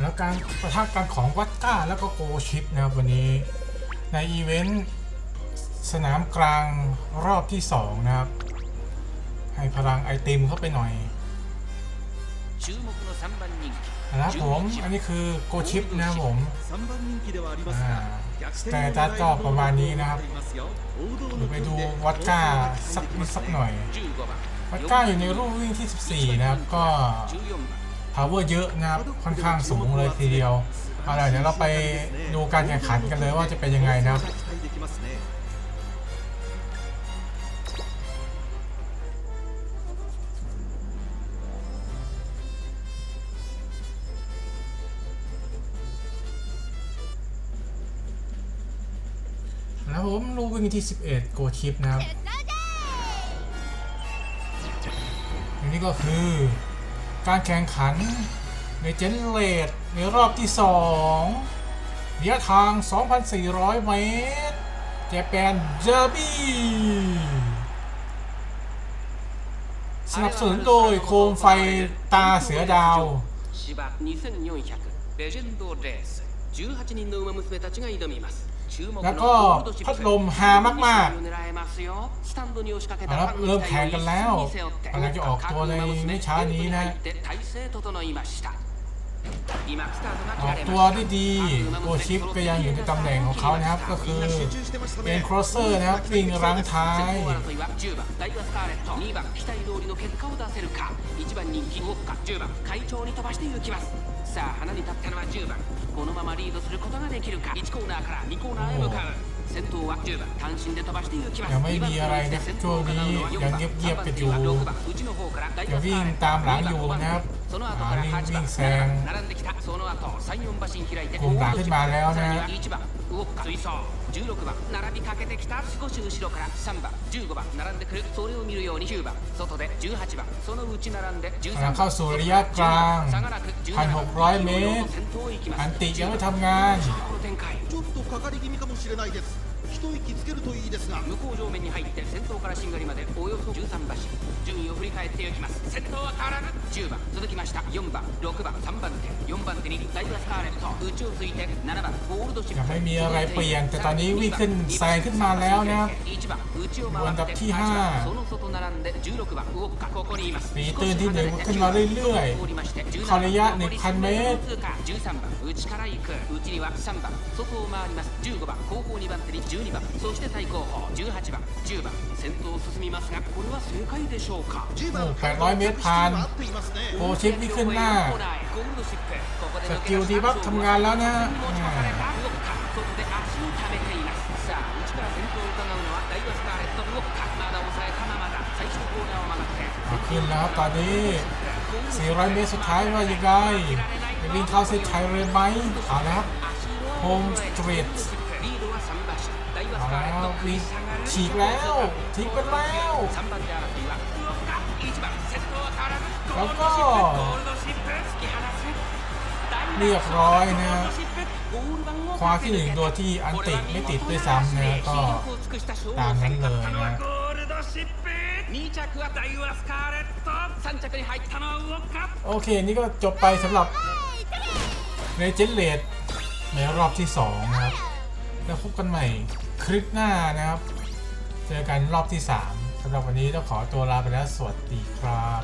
แล้วการประทะกันของวัตก้าแล้วก็โกชิปนะครับวันนี้ในอีเวนต์สนามกลางรอบที่ 2 นะครับ ให้พลังไอติมเข้าไปหน่อยนะครับผม อันนี้คือโกชิปนะครับผมแต่จัดก็ประมาณนี้นะครับเดี๋ยวไปดูวัดก้าสักนิดสักหน่อย วัดก้าอยู่ในรูปวิ่งที่ 14 นะครับก็ พาวเวอร์เยอะนะครับค่อนข้างสูงเลยทีเดียวเอาล่ะเดี๋ยวเราไปดูการแข่งขันกันเลยว่าจะเป็นยังไงนะครับแล้วผมรู้วิ่งที่ 11 โกชิปนะครับนี่ก็คือ การแข่งขันในเจนเลดในรอบที่ 2ระยะทาง 2,400 เมตรเจแปนเจอร์บี้สนับสนุนโดยโคมไฟตาเสือดาว 芝2400レジェンドレース18人の馬娘たちが挑みます注目の แล้วก็พัดลมฮามากๆนะครับเริ่มแข่งกันแล้วกำลังจะออกตัวในไม่ช้านี้นะออกตัวได้ดีโกชิปก็ยังอยู่ในตำแหน่งของเขานะครับ ก็คือเป็นครอสเซอร์นะครับวิ่งรั้งท้าย さあ花に立ったのは10番。このままリードすることができるか。1コーナーから2コーナーへ向かう。先頭は10番単身で飛ばして行きますยังไม่มีอะไรนะช่วงนี้ยังเงียบๆกันอยู่ 6番内の方からダイワスカーレット จะวิ่งตามหลังอยู่นะครับ その後からあー8番วิ่งแซง 並んできたその後3、4馬身開いて กลุ่มหลังขึ้นมาแล้วนะ 1番ウォッカ追走16番並びかけてきた少し後ろから3番15番並んでくるそれを見るように9番外で18番その内並んで13 กำลัง 番 เข้าสู่ระยะกลาง 差がなく17番1,600เมตร 先頭へ行きます อันติยังไม่ทำงาน この展開ちょっとかかり気味かもしれないです 一息つけるといいですが向こう上面に入って先頭からしんがりまでおよそ13馬身順位を振り返っていきます先頭は変わらず10番続きました4番6番3番手4番手にダイワスカーレット内をついて7番ゴールドシップ ยังไม่มีอะไรเปลี่ยนแต่ตอนนี้วิ่งขึ้นแซงขึ้นมาแล้วนะครับ 1番内を回อันดั っ บ て ที่ 8 ห้า 番その外並んで16番ウォッカここにいます ปีตื้นที่หนึ่งขึ้นมาเรื่อยๆเข้าระยะ1,000เมตร 13番内から行く内には3番外を回ります15番後方2番手に12 番そして最後方18番10番先頭を進みますがこれは正解でしょうか10番もう800เมตรผ่าน 合っていますね โกชิปนี่ขึ้นหน้า コーナーへゴールドシップここで ส 抜け กิล 出した ดีบัฟทำงานแล้วนะ 持ち越されたウォッカ外で足を溜めていますさあ内から先頭を伺うのはダイワスカーレットウォッカまだ抑えたままだ最初コーナーを曲がって เอาขึ้นแล้วครับตอนนี้ 400 เมตรสุดท้ายว่ายังไงจะวิ่งเข้าเส้นชัยเลยไหมเอาแล้วครับ โฮมสตรีท ฉีกแล้วฉีกไปแล้วแล้วก็เรียบร้อยนะคว้าที่หนึ่งตัวที่อันติไม่ติดด้วยซ้ำนะก็ตามนั้นเลยนะโอเค นี่ก็จบไปสำหรับในเจนเลดในรอบที่ 2 นะครับ แล้วพบกันใหม่ คลิปหน้านะครับ เจอกันรอบที่ 3สำหรับวันนี้ต้องขอตัวลาไปแล้วสวัสดีครับ